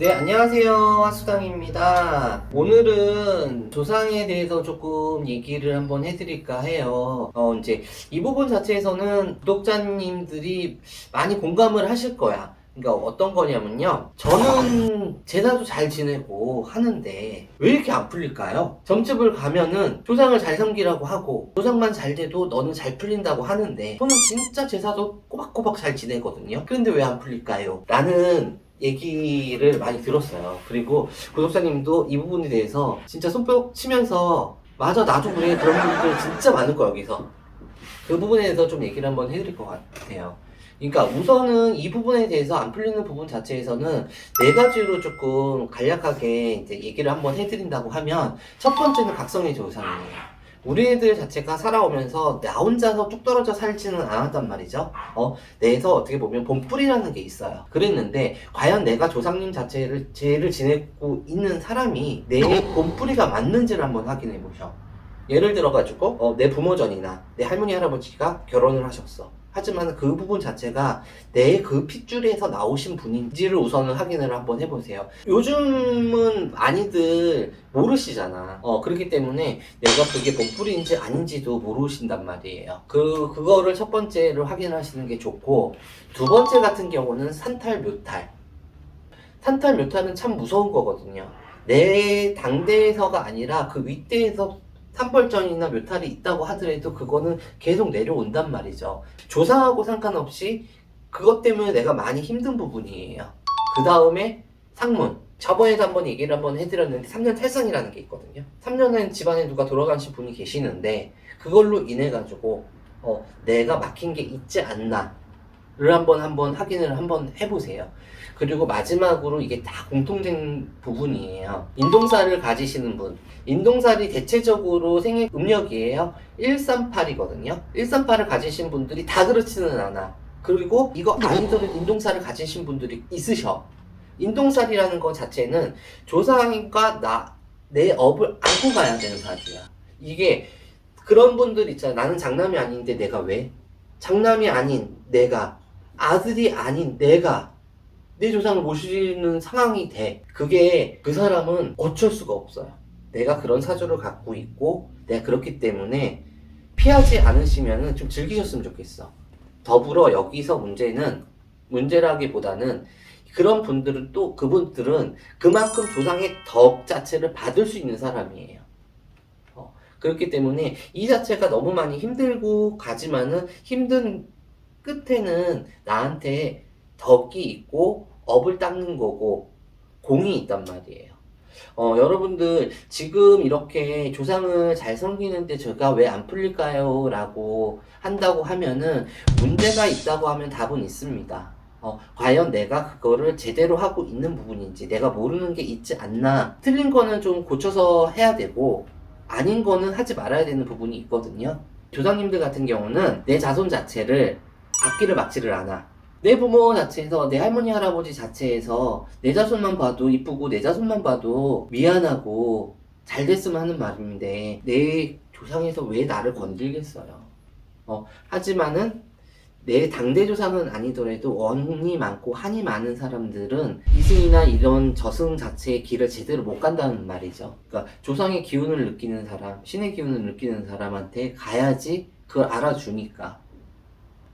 네, 안녕하세요. 하수당입니다. 오늘은 조상에 대해서 조금 얘기를 한번 해드릴까 해요. 어, 이제 이 부분 자체에서는 구독자님들이 많이 공감을 하실 거야. 그러니까 어떤 거냐면요. 저는 제사도 잘 지내고 하는데 왜 이렇게 안 풀릴까요? 점집을 가면은 조상을 잘 섬기라고 하고 조상만 잘 돼도 너는 잘 풀린다고 하는데 저는 진짜 제사도 꼬박꼬박 잘 지내거든요. 그런데 왜 안 풀릴까요? 라는 얘기를 많이 들었어요. 그리고 구독자님도 이 부분에 대해서 진짜 손뼉 치면서 맞아 나도 그래 그런 분들 진짜 많을 거야 여기서 그 부분에 대해서 좀 얘기를 한번 해드릴 것 같아요. 그러니까 우선은 이 부분에 대해서 안 풀리는 부분 자체에서는 네 가지로 조금 간략하게 이제 얘기를 한번 해드린다고 하면 첫 번째는 각성의 조상이에요. 우리 애들 자체가 살아오면서 나 혼자서 뚝 떨어져 살지는 않았단 말이죠. 어, 내에서 어떻게 보면 본뿌리라는 게 있어요. 그랬는데 과연 내가 조상님 자체를 죄를 지내고 있는 사람이 내 본뿌리가 맞는지를 한번 확인해 보셔. 예를 들어가지고 어, 내 부모 전이나 내 할머니 할아버지가 결혼을 하셨어. 하지만 그 부분 자체가 내 그 핏줄에서 나오신 분인지를 우선은 확인을 한번 해보세요. 요즘은 많이들 모르시잖아. 어, 그렇기 때문에 내가 그게 본뿌리인지 아닌지도 모르신단 말이에요. 그, 그거를 첫 번째로 확인하시는 게 좋고, 두 번째 같은 경우는 산탈, 묘탈. 산탈, 묘탈은 참 무서운 거거든요. 내 당대에서가 아니라 그 윗대에서 산벌전이나 묘탈이 있다고 하더라도 그거는 계속 내려온단 말이죠. 조상하고 상관없이 그것 때문에 내가 많이 힘든 부분이에요. 그 다음에 상문. 저번에도 한번 얘기를 한번 해드렸는데 3년 탈상이라는 게 있거든요. 3년은 집안에 누가 돌아가신 분이 계시는데 그걸로 인해 가지고 어, 내가 막힌 게 있지 않나 를 한번 한번 확인을 한번 해보세요. 그리고 마지막으로 이게 다 공통된 부분이에요. 인동살을 가지시는 분. 인동살이 대체적으로 생애 음력이에요. 138이거든요. 138을 가지신 분들이 다 그렇지는 않아. 그리고 이거 아니더라도 인동살을 가지신 분들이 있으셔. 인동살이라는 것 자체는 조상과 나, 내 업을 안고 가야 되는 사주야. 이게 그런 분들 있잖아. 나는 장남이 아닌데 내가 왜? 장남이 아닌 내가, 아들이 아닌 내가 내 조상을 모시는 상황이 돼. 그게 그 사람은 어쩔 수가 없어요. 내가 그런 사주를 갖고 있고, 내가 그렇기 때문에 피하지 않으시면은 좀 즐기셨으면 좋겠어. 더불어 여기서 문제는, 문제라기보다는 그런 분들은 또 그분들은 그만큼 조상의 덕 자체를 받을 수 있는 사람이에요. 어, 그렇기 때문에 이 자체가 너무 많이 힘들고 가지만은 힘든 끝에는 나한테 덕이 있고 업을 닦는 거고 공이 있단 말이에요. 어, 여러분들 지금 이렇게 조상을 잘 섬기는데 제가 왜 안 풀릴까요? 라고 한다고 하면은 문제가 있다고 하면 답은 있습니다. 어, 과연 내가 그거를 제대로 하고 있는 부분인지 내가 모르는 게 있지 않나 틀린 거는 좀 고쳐서 해야 되고 아닌 거는 하지 말아야 되는 부분이 있거든요. 조상님들 같은 경우는 내 자손 자체를 앞길을 막지를 않아. 내 부모 자체에서 내 할머니 할아버지 자체에서 내 자손만 봐도 이쁘고 내 자손만 봐도 미안하고 잘 됐으면 하는 말인데 내 조상에서 왜 나를 건들겠어요. 어, 하지만은 내 당대 조상은 아니더라도 원이 많고 한이 많은 사람들은 이승이나 이런 저승 자체의 길을 제대로 못 간다는 말이죠. 그러니까 조상의 기운을 느끼는 사람, 신의 기운을 느끼는 사람한테 가야지 그걸 알아주니까.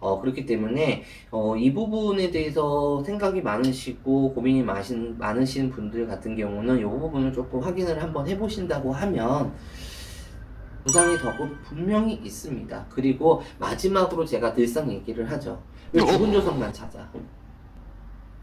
어, 그렇기 때문에, 어, 이 부분에 대해서 생각이 많으시고, 고민이 많으신, 많으신 분들 같은 경우는 이 부분을 조금 확인을 한번 해보신다고 하면, 부상의 덕은 분명히 있습니다. 그리고 마지막으로 제가 늘상 얘기를 하죠. 왜 죽은 조상만 찾아?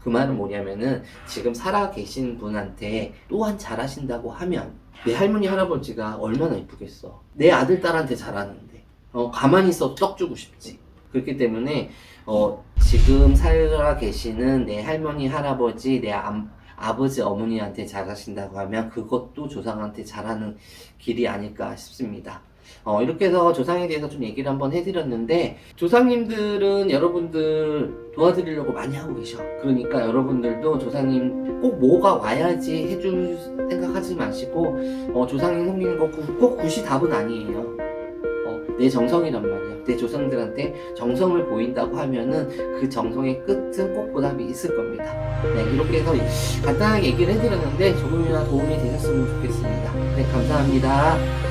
그 말은 뭐냐면은, 지금 살아 계신 분한테 또한 잘하신다고 하면, 내 할머니, 할아버지가 얼마나 이쁘겠어. 내 아들, 딸한테 잘하는데. 어, 가만히 있어도 떡 주고 싶지. 그렇기 때문에 어, 지금 살아 계시는 내 할머니, 할아버지, 내 아, 아버지, 어머니한테 잘하신다고 하면 그것도 조상한테 잘하는 길이 아닐까 싶습니다. 어, 이렇게 해서 조상에 대해서 좀 얘기를 한번 해드렸는데 조상님들은 여러분들 도와드리려고 많이 하고 계셔. 그러니까 여러분들도 조상님 꼭 뭐가 와야지 해줄 생각하지 마시고 어, 조상님 섬기는 거 꼭 굿이 답은 아니에요. 어, 내 정성이란 말이야. 내 조상들한테 정성을 보인다고 하면은 그 정성의 끝은 꼭 보답이 있을 겁니다. 네, 이렇게 해서 간단하게 얘기를 해드렸는데 조금이나 도움이 되셨으면 좋겠습니다. 네, 감사합니다.